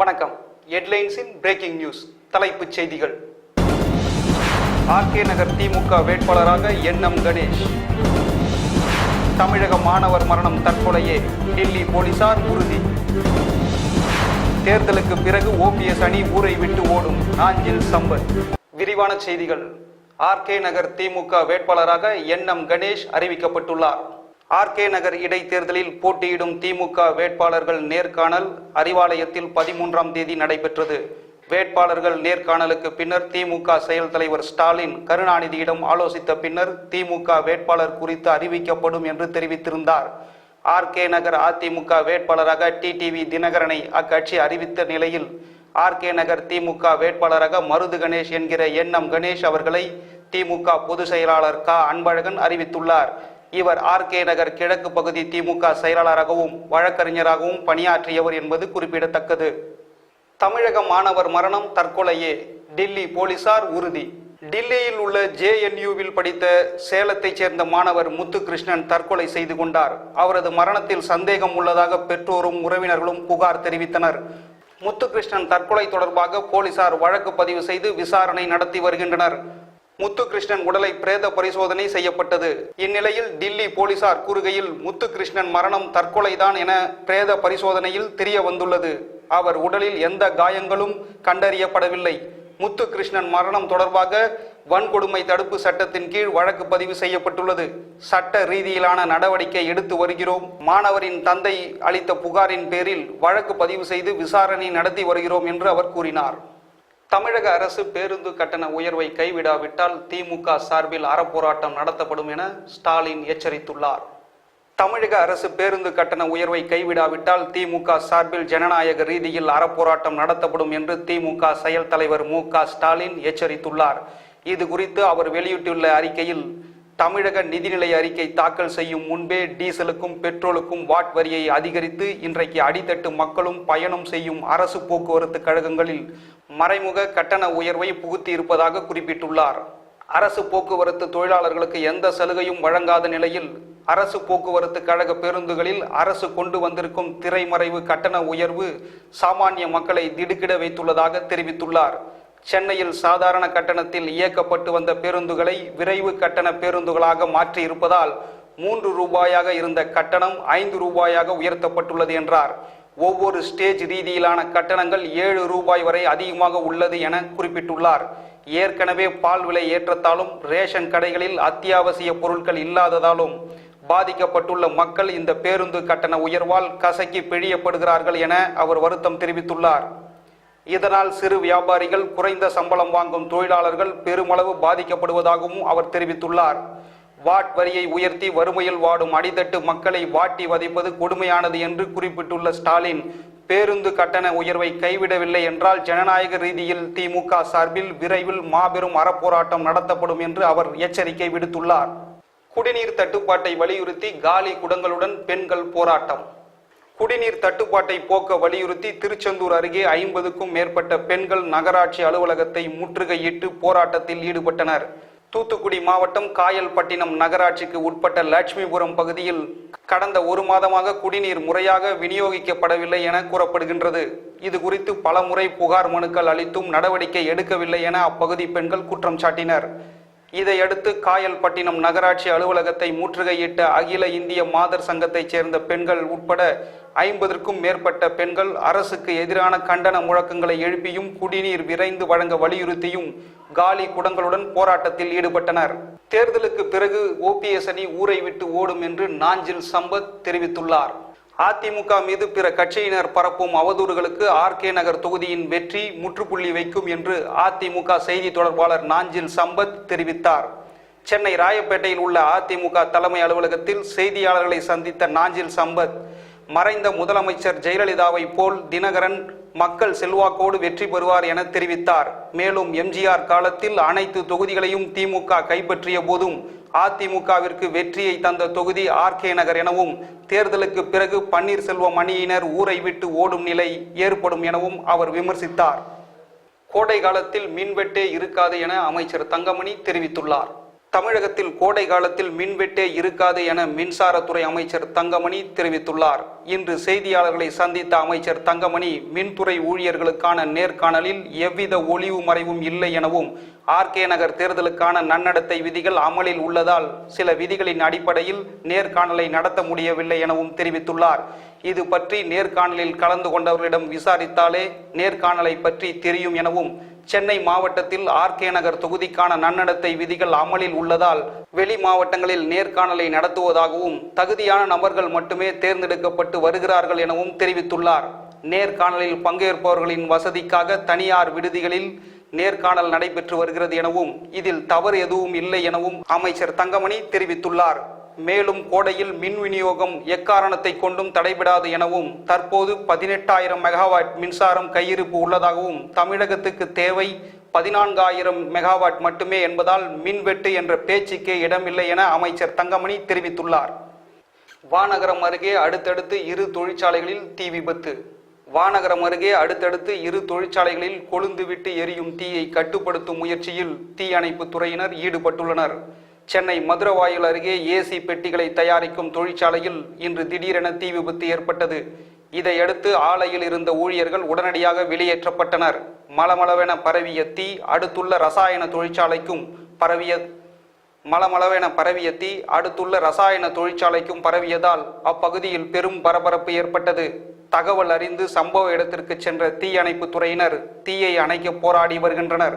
வணக்கம். ஹெட்லைன்ஸின் breaking news தலைப்புச் செய்திகள். ஆர்கே நகர் திமுக வேட்பாளராக என் எம் கணேஷ். தமிழக மாணவர் மரணம் தற்கொலையே. டெல்லி போலீசார் உறுதி. தேர்தலுக்கு பிறகு ஓபிஎஸ் அணி ஊரை விட்டு ஓடும் நாஞ்சில் சம்பத். விரிவான செய்திகள். ஆர்கே நகர் திமுக வேட்பாளராக என் எம் கணேஷ் அறிவிக்கப்பட்டுள்ளார். ஆர்கே நகர் இடைத்தேர்தலில் போட்டியிடும் திமுக வேட்பாளர்கள் நேர்காணல் அறிவாலயத்தில் பதிமூன்றாம் தேதி நடைபெற்றது. வேட்பாளர்கள் நேர்காணலுக்கு பின்னர் திமுக செயல் தலைவர் ஸ்டாலின் கருணாநிதியிடம் ஆலோசித்த பின்னர் திமுக வேட்பாளர் குறித்து அறிவிக்கப்படும் என்று தெரிவித்திருந்தார். ஆர்கே நகர் அதிமுக வேட்பாளராக டிடிவி தினகரனை அக்கட்சி அறிவித்த நிலையில் ஆர்கே நகர் திமுக வேட்பாளராக மருது கணேஷ் என்கிற என் எம் கணேஷ் அவர்களை திமுக பொதுச் செயலாளர் க. அன்பழகன் அறிவித்துள்ளார். இவர் ஆர்கே நகர் கிழக்கு பகுதி திமுக செயலாளராகவும் வழக்கறிஞராகவும் பணியாற்றியவர் என்பது குறிப்பிடத்தக்கது. தமிழக மாணவர் மரணம் தற்கொலையே டில்லி போலீசார் உறுதி. டில்லியில் உள்ள ஜேஎன்யூவில் படித்த சேலத்தைச் சேர்ந்த மாணவர் முத்துகிருஷ்ணன் தற்கொலை செய்து கொண்டார். அவரது மரணத்தில் சந்தேகம் உள்ளதாக பெற்றோரும் உறவினர்களும் புகார் தெரிவித்தனர். முத்துகிருஷ்ணன் தற்கொலை தொடர்பாக போலீசார் வழக்கு பதிவு செய்து விசாரணை நடத்தி வருகின்றனர். முத்துகிருஷ்ணன் உடலை பிரேத பரிசோதனை செய்யப்பட்டது. இந்நிலையில் டில்லி போலீசார் கூறுகையில் முத்துகிருஷ்ணன் மரணம் தற்கொலைதான் என பிரேத பரிசோதனையில் தெரிய வந்துள்ளது. அவர் உடலில் எந்த காயங்களும் கண்டறியப்படவில்லை. முத்துகிருஷ்ணன் மரணம் தொடர்பாக வன்கொடுமை தடுப்பு சட்டத்தின் கீழ் வழக்கு பதிவு செய்யப்பட்டுள்ளது. சட்ட ரீதியிலான நடவடிக்கை எடுத்து வருகிறோம். மாணவரின் தந்தை அளித்த புகாரின் பேரில் வழக்கு பதிவு செய்து விசாரணை நடத்தி வருகிறோம் என்று அவர் கூறினார். தமிழக அரசு பேருந்து கட்டண உயர்வை கைவிடாவிட்டால் திமுக சார்பில் அறப்போராட்டம் நடத்தப்படும் என ஸ்டாலின் எச்சரித்துள்ளார். தமிழக அரசு பேருந்து கட்டண உயர்வை கைவிடாவிட்டால் திமுக சார்பில் ஜனநாயக ரீதியில் அறப்போராட்டம் நடத்தப்படும் என்று திமுக செயல் தலைவர் மு க ஸ்டாலின் எச்சரித்துள்ளார். இது குறித்து அவர் வெளியிட்டுள்ள அறிக்கையில் தமிழக நிதிநிலை அறிக்கை தாக்கல் செய்யும் முன்பே டீசலுக்கும் பெட்ரோலுக்கும் வாட் வரியை அதிகரித்து இன்றைக்கு அடித்தட்டு மக்களும் பயணம் செய்யும் அரசு போக்குவரத்து கழகங்களில் மறைமுக கட்டண உயர்வை புகுத்தி இருப்பதாக குறிப்பிட்டுள்ளார். அரசு போக்குவரத்து தொழிலாளர்களுக்கு எந்த சலுகையும் வழங்காத நிலையில் அரசு போக்குவரத்து கழக பேருந்துகளில் அரசு கொண்டு வந்திருக்கும் திரைமறைவு கட்டண உயர்வு சாமானிய மக்களை திடுக்கிட வைத்துள்ளதாக தெரிவித்துள்ளார். சென்னையில் சாதாரண கட்டணத்தில் இயக்கப்பட்டு வந்த பேருந்துகளை விரைவு கட்டண பேருந்துகளாக மாற்றி இருப்பதால் மூன்று ரூபாயாக இருந்த கட்டணம் ஐந்து ரூபாயாக உயர்த்தப்பட்டுள்ளது என்றார். ஒவ்வொரு ஸ்டேஜ் ரீதியிலான கட்டணங்கள் ஏழு ரூபாய் வரை அதிகமாக உள்ளது என குறிப்பிட்டுள்ளார். ஏற்கனவே பால் விலை ஏற்றத்தாலும் ரேஷன் கடைகளில் அத்தியாவசிய பொருட்கள் இல்லாததாலும் பாதிக்கப்பட்டுள்ள மக்கள் இந்த பேருந்து கட்டண உயர்வால் கசக்கி பிழியப்படுகிறார்கள் என அவர் வருத்தம் தெரிவித்துள்ளார். இதனால் சிறு வியாபாரிகள் குறைந்த சம்பளம் வாங்கும் தொழிலாளர்கள் பெருமளவு பாதிக்கப்படுவதாகவும் அவர் தெரிவித்துள்ளார். வாட் வரியை உயர்த்தி வறுமையில் வாடும் அடித்தட்டு மக்களை வாட்டி வதைப்பது கொடுமையானது என்று குறிப்பிட்டுள்ள ஸ்டாலின் பேருந்து கட்டண உயர்வை கைவிடவில்லை என்றால் ஜனநாயக ரீதியில் திமுக சார்பில் விரைவில் மாபெரும் அறப்போராட்டம் நடத்தப்படும் என்று அவர் எச்சரிக்கை விடுத்துள்ளார். குடிநீர் தட்டுப்பாட்டை வலியுறுத்தி காலி குடங்களுடன் பெண்கள் போராட்டம். குடிநீர் தட்டுப்பாட்டை போக்க வலியுறுத்தி திருச்செந்தூர் அருகே ஐம்பதுக்கும் மேற்பட்ட பெண்கள் நகராட்சி அலுவலகத்தை முற்றுகையிட்டு போராட்டத்தில் ஈடுபட்டனர். தூத்துக்குடி மாவட்டம் காயல்பட்டினம் நகராட்சிக்கு உட்பட்ட லட்சுமிபுரம் பகுதியில் கடந்த ஒரு மாதமாக குடிநீர் முறையாக விநியோகிக்கப்படவில்லை என கூறப்படுகின்றது. இது குறித்து பல முறை புகார் மனுக்கள் அளித்தும் நடவடிக்கை எடுக்கவில்லை என அப்பகுதி பெண்கள் குற்றம் சாட்டினர். இதையடுத்து காயல்பட்டினம் நகராட்சி அலுவலகத்தை முற்றுகையிட்ட அகில இந்திய மாதர் சங்கத்தைச் சேர்ந்த பெண்கள் உட்பட ஐம்பதற்கும் மேற்பட்ட பெண்கள் அரசுக்கு எதிரான கண்டன முழக்கங்களை எழுப்பியும் குடிநீர் விரைந்து வழங்க வலியுறுத்தியும் காலி குடங்களுடன் போராட்டத்தில் ஈடுபட்டனர். தேர்தலுக்கு பிறகு ஓபிஎஸ் அணி ஊரை விட்டு ஓடும் என்று நாஞ்சில் சம்பத் தெரிவித்துள்ளார். அதிமுக மீது பிற கட்சியினர் பரப்பும் அவதூறுகளுக்கு ஆர்கே நகர் தொகுதியின் வெற்றி முற்றுப்புள்ளி வைக்கும் என்று அதிமுக செய்தி தொடர்பாளர் நாஞ்சில் சம்பத் தெரிவித்தார். சென்னை ராயப்பேட்டையில் உள்ள அதிமுக தலைமை அலுவலகத்தில் செய்தியாளர்களை சந்தித்த நாஞ்சில் சம்பத் மறைந்த முதலமைச்சர் ஜெயலலிதாவை போல் தினகரன் மக்கள் செல்வாக்கோடு வெற்றி பெறுவார் என தெரிவித்தார். மேலும் எம்ஜிஆர் காலத்தில் அனைத்து தொகுதிகளையும் திமுக கைப்பற்றிய போதும் அதிமுகவிற்கு வெற்றியை தந்த தொகுதி ஆர்கே நகர் எனவும் தேர்தலுக்கு பிறகு பன்னீர்செல்வம் அணியினர் ஊரை விட்டு ஓடும் நிலை ஏற்படும் எனவும் அவர் விமர்சித்தார். கோடை காலத்தில் மின்வெட்டே இருக்காது என அமைச்சர் தங்கமணி தெரிவித்துள்ளார். தமிழகத்தில் கோடை காலத்தில் மின்வெட்டே இருக்காது என மின்சாரத்துறை அமைச்சர் தங்கமணி தெரிவித்துள்ளார். இன்று செய்தியாளர்களை சந்தித்த அமைச்சர் தங்கமணி மின்துறை ஊழியர்களுக்கான நேர்காணலில் எவ்வித ஒளிவு மறைவும் இல்லை எனவும் ஆர்கே நகர் தேர்தலுக்கான நன்னடத்தை விதிகள் அமலில் உள்ளதால் சில விதிகளின் அடிப்படையில் நேர்காணலை நடத்த முடியவில்லை எனவும் தெரிவித்துள்ளார். இது பற்றி நேர்காணலில் கலந்து கொண்டவர்களிடம் விசாரித்தாலே நேர்காணலை பற்றி தெரியும் எனவும் சென்னை மாவட்டத்தில் ஆர்கே நகர் தொகுதிக்கான நன்னடத்தை விதிகள் அமலில் உள்ளதால் வெளி மாவட்டங்களில் நேர்காணலை நடத்துவதாகவும் தகுதியான நபர்கள் மட்டுமே தேர்ந்தெடுக்கப்பட்டு வருகிறார்கள் எனவும் தெரிவித்துள்ளார். நேர்காணலில் பங்கேற்பவர்களின் வசதிக்காக தனியார் விடுதிகளில் நேர்காணல் நடைபெற்று வருகிறது எனவும் இதில் தவறு எதுவும் இல்லை எனவும் அமைச்சர் தங்கமணி தெரிவித்துள்ளார். மேலும் கோடையில் மின் விநியோகம் எக்காரணத்தை கொண்டும் தடைபடாது எனவும் தற்போது பதினெட்டாயிரம் மெகாவாட் மின்சாரம் கையிருப்பு உள்ளதாகவும் தமிழகத்துக்கு தேவை பதினான்காயிரம் மெகாவாட் மட்டுமே என்பதால் மின்வெட்டு என்ற பேச்சுக்கே இடமில்லை என அமைச்சர் தங்கமணி தெரிவித்துள்ளார். வானகரம் அருகே அடுத்தடுத்து இரு தொழிற்சாலைகளில் தீ விபத்து. வானகரம் அருகே அடுத்தடுத்து இரு தொழிற்சாலைகளில் கொழுந்துவிட்டு எரியும் தீயை கட்டுப்படுத்தும் முயற்சியில் தீயணைப்பு துறையினர் ஈடுபட்டுள்ளனர். சென்னை மதுரவாயில் அருகே ஏசி பெட்டிகளை தயாரிக்கும் தொழிற்சாலையில் இன்று திடீரென தீ விபத்து ஏற்பட்டது. இதையடுத்து ஆலையில் இருந்த ஊழியர்கள் உடனடியாக வெளியேற்றப்பட்டனர். மலமளவென பரவிய தீ அடுத்துள்ள ரசாயன தொழிற்சாலைக்கும் பரவிய மலமளவென பரவிய தீ அடுத்துள்ள ரசாயன தொழிற்சாலைக்கும் பரவியதால் அப்பகுதியில் பெரும் பரபரப்பு ஏற்பட்டது. தகவல் அறிந்து சம்பவ இடத்திற்கு சென்ற தீயணைப்பு துறையினர் தீயை அணைக்க போராடி வருகின்றனர்.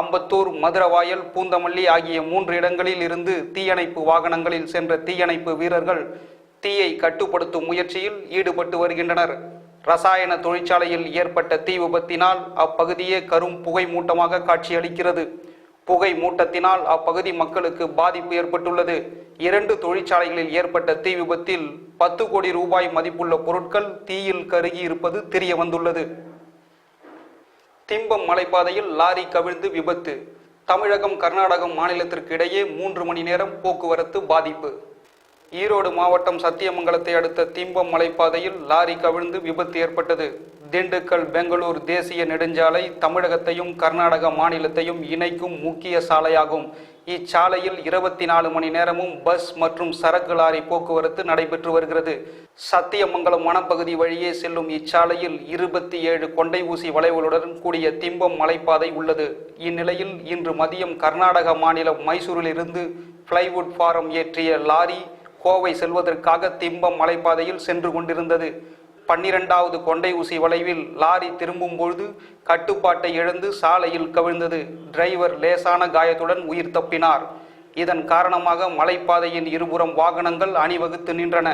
அம்பத்தூர் மதுரவாயல் பூந்தமல்லி ஆகிய மூன்று இடங்களில் இருந்து தீயணைப்பு வாகனங்களில் சென்ற தீயணைப்பு வீரர்கள் தீயை கட்டுப்படுத்தும் முயற்சியில் ஈடுபட்டு வருகின்றனர். ரசாயன தொழிற்சாலையில் ஏற்பட்ட தீ விபத்தினால் அப்பகுதியே கரும் புகை மூட்டமாக காட்சியளிக்கிறது. புகை மூட்டத்தினால் அப்பகுதி மக்களுக்கு பாதிப்பு ஏற்பட்டுள்ளது. இரண்டு தொழிற்சாலைகளில் ஏற்பட்ட தீ விபத்தில் பத்து கோடி ரூபாய் மதிப்புள்ள பொருட்கள் தீயில் கருகி இருப்பது தெரிய வந்துள்ளது. திம்பம் மலைப்பாதையில் லாரி கவிழ்ந்து விபத்து. தமிழகம் கர்நாடகம் மாநிலத்திற்கு இடையே மூன்று மணி நேரம் போக்குவரத்து பாதிப்பு. ஈரோடு மாவட்டம் சத்தியமங்கலத்தை அடுத்த திம்பம் மலைப்பாதையில் லாரி கவிழ்ந்து விபத்து ஏற்பட்டது. திண்டுக்கல் பெங்களூர் தேசிய நெடுஞ்சாலை தமிழகத்தையும் கர்நாடக மாநிலத்தையும் இணைக்கும் முக்கிய சாலையாகும். இச்சாலையில் இருபத்தி நாலு மணி நேரமும் பஸ் மற்றும் சரக்கு லாரி போக்குவரத்து நடைபெற்று வருகிறது. சத்தியமங்கலம் வனப்பகுதி வழியே செல்லும் இச்சாலையில் இருபத்தி ஏழு கொண்டை ஊசி வளைவுகளுடன் கூடிய திம்பம் மலைப்பாதை உள்ளது. இந்நிலையில் இன்று மதியம் கர்நாடக மாநிலம் மைசூரில் இருந்து பிளைவுட் ஃபாரம் ஏற்றிய லாரி கோவை செல்வதற்காக திம்பம் மலைப்பாதையில் சென்று கொண்டிருந்தது. பன்னிரெண்டாவது கொண்டை ஊசி வளைவில் லாரி திரும்பும் பொழுது கட்டுப்பாட்டை இழந்து சாலையில் கவிழ்ந்தது. டிரைவர் லேசான காயத்துடன் உயிர் தப்பினார். இதன் காரணமாக மலைப்பாதையின் இருபுறம் வாகனங்கள் அணிவகுத்து நின்றன.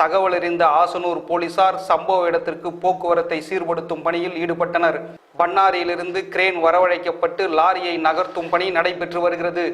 தகவல் அறிந்த ஆசனூர் போலீசார் சம்பவ இடத்திற்கு போக்குவரத்தை சீர்படுத்தும் பணியில் ஈடுபட்டனர். பண்ணாரியிலிருந்து கிரேன் வரவழைக்கப்பட்டு லாரியை நகர்த்தும் பணி நடைபெற்று வருகிறது.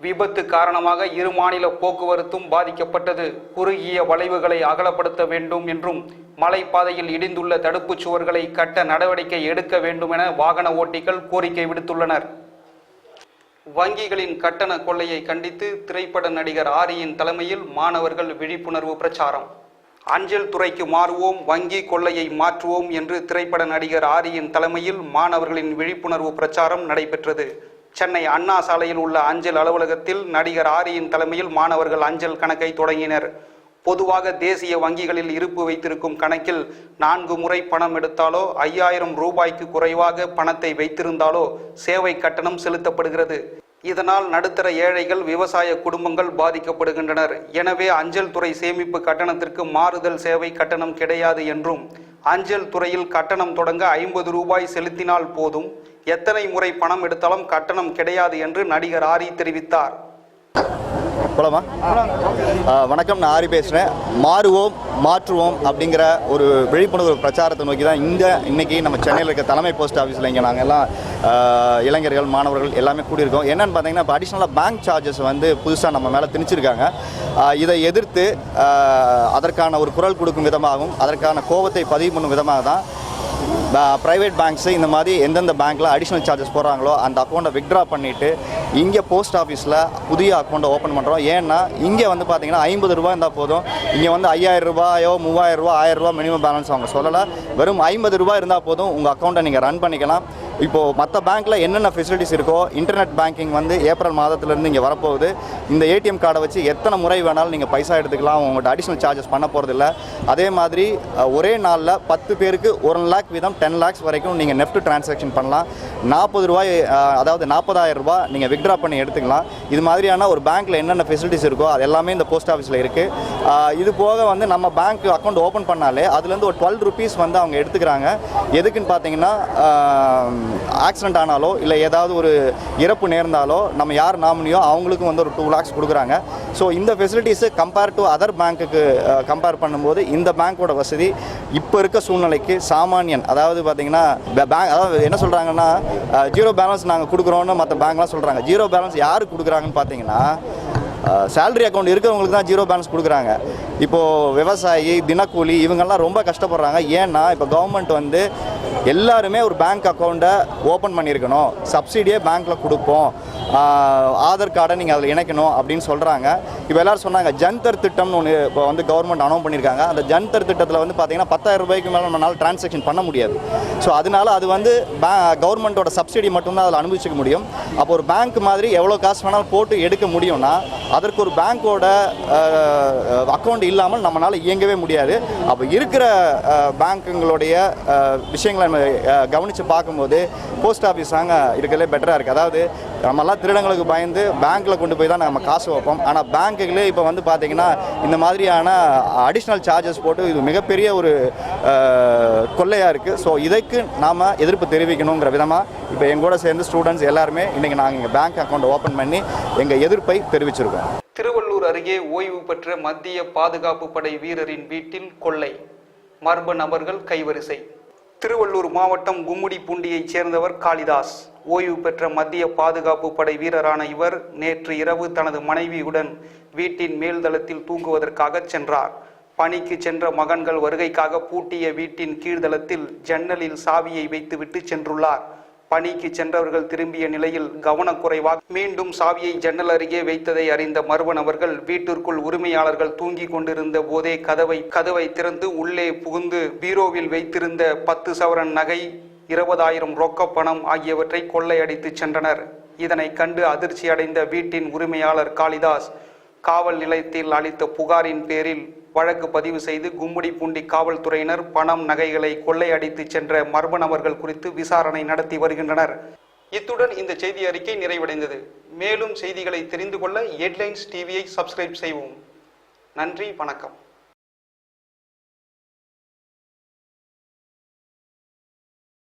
விபத்து காரணமாக இரு மாநில போக்குவரத்தும் பாதிக்கப்பட்டது. குறுகிய வளைவுகளை அகலப்படுத்த வேண்டும் என்றும் மலைப்பாதையில் இடிந்துள்ள தடுப்புச் சுவர்களை கட்ட நடவடிக்கை எடுக்க வேண்டும் என வாகன ஓட்டிகள் கோரிக்கை விடுத்துள்ளனர். வங்கிகளின் கட்டண கொள்ளையை கண்டித்து திரைப்பட நடிகர் ஆரியின் தலைமையில் மாணவர்கள் விழிப்புணர்வு பிரச்சாரம். அஞ்சல் துறைக்கு மாறுவோம் வங்கி கொள்ளையை மாற்றுவோம் என்று திரைப்பட நடிகர் ஆரியின் தலைமையில் மாணவர்களின் விழிப்புணர்வு பிரச்சாரம் நடைபெற்றது. சென்னை அண்ணா சாலையில் உள்ள அஞ்சல் அலுவலகத்தில் நடிகர் ஆரியின் தலைமையில் மாணவர்கள் அஞ்சல் கணக்கை தொடங்கினர். பொதுவாக தேசிய வங்கிகளில் இருப்பு வைத்திருக்கும் கணக்கில் நான்கு முறை பணம் எடுத்தாலோ ஐயாயிரம் ரூபாய்க்கு குறைவாக பணத்தை வைத்திருந்தாலோ சேவை கட்டணம் செலுத்தப்படுகிறது. இதனால் நடுத்தர ஏழைகள் விவசாய குடும்பங்கள் பாதிக்கப்படுகின்றனர். எனவே அஞ்சல் துறை சேமிப்பு கட்டணத்திற்கு மாறுதல் சேவை கட்டணம் கிடையாது என்றும் அஞ்சல் துறையில் கட்டணம் தொடங்க ஐம்பது ரூபாய் செலுத்தினால் போதும். எத்தனை முறை பணம் எடுத்தாலும் கட்டணம் கிடையாது என்று நடிகர் ஆரி தெரிவித்தார். போலாமா? வணக்கம் நான் ஆரி பேசுகிறேன் மாறுவோம் மாற்றுவோம் அப்படிங்கிற ஒரு விழிப்புணர்வு பிரச்சாரத்தை நோக்கி தான் இங்கே இன்னைக்கு நம்ம சென்னையில் இருக்க தலைமை போஸ்ட் ஆஃபீஸில் இங்கே நாங்கள் எல்லாம் இளைஞர்கள் மாணவர்கள் எல்லாமே கூடியிருக்கோம். என்னென்னு பார்த்தீங்கன்னா இப்போ அடிஷ்னலாக பேங்க் சார்ஜஸ் வந்து புதுசாக நம்ம மேலே திணிச்சிருக்காங்க. இதை எதிர்த்து அதற்கான ஒரு குரல் கொடுக்கும் விதமாகவும் அதற்கான கோபத்தை பதிவு பண்ணும் விதமாக தான் ப்ரைவேட் பேங்க்ஸு இந்த மாதிரி எந்தெந்த பேங்க்கில் அடிஷ்னல் சார்ஜஸ் போடுறாங்களோ அந்த அக்கௌண்ட்டை வித்ட்ரா பண்ணிவிட்டு இங்கே போஸ்ட் ஆஃபீஸில் புதிய அக்கௌண்ட்டை ஓப்பன் பண்ணுறோம் ஏன்னா இங்கே வந்து பார்த்தீங்கன்னா ஐம்பது ரூபா இருந்தால் போதும். இங்கே வந்து ஐயாயிரம் ரூபாயோ மூவாயிரம் ரூபா ஆயிரம் ரூபா மினிமம் பேலன்ஸ் அவங்க சொல்லலை. வெறும் ஐம்பது ரூபா இருந்தால் போதும். உங்கள் அக்கௌண்ட்டை நீங்கள் ரன் பண்ணிக்கலாம். இப்போது மற்ற பேங்க்கில் என்னென்ன ஃபெசிலிட்டிஸ் இருக்கோ இன்டர்நெட் பேங்கிங் வந்து ஏப்ரல் மாதத்துலேருந்து இங்கே வரப்போகுது. இந்த ஏடிஎம் கார்டை வச்சு எத்தனை முறை வேணாலும் நீங்கள் பைசா எடுத்துக்கலாம் உங்கள்கிட்ட அடிஷ்னல் சார்ஜஸ் பண்ண போகிறதில்ல அதே மாதிரி ஒரே நாளில் பத்து பேருக்கு ஒரு லேக் வீதம் டென் லேக்ஸ் வரைக்கும் நீங்கள் நெஃப்ட் டிரான்சாக்ஷன் பண்ணலாம். நாற்பது ரூபாய் அதாவது நாற்பதாயிரம் ரூபாய் நீங்கள் வித்ட்ரா பண்ணி எடுத்துக்கலாம். இது மாதிரியான ஒரு பேங்க்கில் என்னென்ன ஃபெசிலிட்டிஸ் இருக்கோ அது எல்லாமே இந்த போஸ்ட் ஆஃபீஸில் இருக்குது இது போக வந்து நம்ம பேங்க் அக்கௌண்ட் ஓப்பன் பண்ணாலே அதுலேருந்து ஒரு டுவெல் ருபீஸ் வந்து அவங்க எடுத்துக்கிறாங்க. எதுக்குன்னு பார்த்தீங்கன்னா ஆக்சிடென்ட் ஆனாலோ இல்லை ஏதாவது ஒரு இறப்பு நேர்ந்தாலோ நம்ம யார் நாமினியோ அவங்களுக்கும் வந்து ஒரு டூ லேக்ஸ் கொடுக்குறாங்க. ஸோ இந்த ஃபெசிலிட்டிஸு கம்பேர் டு அதர் பேங்க்குக்கு கம்பேர் பண்ணும்போது இந்த பேங்க்கோட வசதி இப்போ இருக்க சூழ்நிலைக்கு சாமானியன். அதாவது பார்த்தீங்கன்னா பேங்க் அதாவது என்ன சொல்கிறாங்கன்னா ஜீரோ பேலன்ஸ் நாங்கள் கொடுக்குறோன்னு மற்ற பேங்க்லாம் சொல்கிறாங்க ஜீரோ பேலன்ஸ் யாருக்கு கொடுக்குறாங்கன்னு பார்த்தீங்கன்னா சேலரி அக்கௌண்ட் இருக்கிறவங்களுக்கு தான் ஜீரோ பேலன்ஸ் கொடுக்குறாங்க. இப்போது விவசாயி தினக்கூலி இவங்கெல்லாம் ரொம்ப கஷ்டப்படுறாங்க. ஏன்னா இப்போ கவர்மெண்ட் வந்து எல்லாருமே ஒரு பேங்க் அக்கௌண்ட்டை ஓப்பன் பண்ணியிருக்கணும். சப்சிடியே பேங்க்கில் கொடுப்போம். ஆதார் கார்டை நீங்கள் அதில் இணைக்கணும் அப்படின்னு சொல்கிறாங்க இப்போ எல்லாரும் சொன்னாங்க ஜன்தர் திட்டம்னு ஒன்று இப்போ வந்து கவர்மெண்ட் அனௌன்ஸ் பண்ணியிருக்காங்க. அந்த ஜன்தர் திட்டத்தில் வந்து பார்த்தீங்கன்னா பத்தாயிரம் ரூபாய்க்கு மேலே நம்மளால் டிரான்சாக்ஷன் பண்ண முடியாது. ஸோ அதனால் அது வந்து பே கவர்மெண்ட்டோட சப்சிடி மட்டும்தான் அதில் அனுபவிச்சிக்க முடியும். அப்போ ஒரு பேங்க் மாதிரி எவ்வளோ காசு வேணாலும் போட்டு எடுக்க முடியும்னா அதற்கு ஒரு பேங்க்கோட அக்கௌண்ட் இல்லாமல் நம்மளால் இயங்கவே முடியாது. அப்போ இருக்கிற பேங்க்குங்களுடைய விஷயங்களை நம்ம கவனித்து பார்க்கும்போது போஸ்ட் ஆஃபீஸ் தாங்க இருக்கிறதுலே பெட்டராக இருக்குது அதாவது நம்மலாம் திருடங்களுக்கு பயந்து பேங்க்கில் கொண்டு போய் தான் நம்ம காசு வைப்போம். ஆனால் பேங்க்குகளே இப்போ வந்து பார்த்திங்கன்னா இந்த மாதிரியான அடிஷ்னல் சார்ஜஸ் போட்டு இது மிகப்பெரிய ஒரு கொள்ளையாக இருக்குது ஸோ இதற்கு நாம் எதிர்ப்பு தெரிவிக்கணுங்கிற விதமாக இப்போ எங்கூட சேர்ந்து ஸ்டூடெண்ட்ஸ் எல்லாருமே இன்றைக்கி நாங்கள் எங்கள் பேங்க் அக்கௌண்ட் ஓப்பன் பண்ணி எங்கள் எதிர்ப்பை தெரிவிச்சிருக்கோம். திருவள்ளூர் அருகே ஓய்வு பெற்ற மத்திய பாதுகாப்பு படை வீரரின் வீட்டில் கொள்ளை. மர்ம நபர்கள் கைவரிசை. திருவள்ளூர் மாவட்டம் கும்முடிப்பூண்டியைச் சேர்ந்தவர் காளிதாஸ். ஓய்வு பெற்ற மத்திய பாதுகாப்பு படை வீரரான இவர் நேற்று இரவு தனது மனைவியுடன் வீட்டின் மேல்தளத்தில் தூங்குவதற்காக சென்றார். பணிக்கு சென்ற மகன்கள் வருகைக்காக பூட்டிய வீட்டின் கீழ்தளத்தில் ஜன்னலில் சாவியை வைத்துவிட்டு சென்றுள்ளார். பணிக்கு சென்றவர்கள் திரும்பிய நிலையில் கவனக்குறைவாக மீண்டும் சாவியை ஜன்னல் அருகே வைத்ததை அறிந்த மர்ம நபர்கள் வீட்டிற்குள் உரிமையாளர்கள் தூங்கிக் கொண்டிருந்த போதே கதவை கதவை திறந்து உள்ளே புகுந்து பீரோவில் வைத்திருந்த பத்து சவரன் நகை இருபதாயிரம் ரொக்க பணம் ஆகியவற்றை கொள்ளையடித்து சென்றனர். இதனை கண்டு அதிர்ச்சி அடைந்த வீட்டின் உரிமையாளர் காளிதாஸ் காவல் நிலையத்தில் அளித்த புகாரின் பேரில் வழக்கு பதிவு செய்து கும்முடிப்பூண்டி காவல்துறையினர் பணம் நகைகளை கொள்ளையடித்து சென்ற மர்ம நபர்கள் குறித்து விசாரணை நடத்தி வருகின்றனர். இத்துடன் இந்த செய்தி அறிக்கை நிறைவடைந்தது. மேலும் செய்திகளை தெரிந்து கொள்ள ஹெட்லைன்ஸ் டிவியை சப்ஸ்கிரைப் செய்வோம் நன்றி வணக்கம்.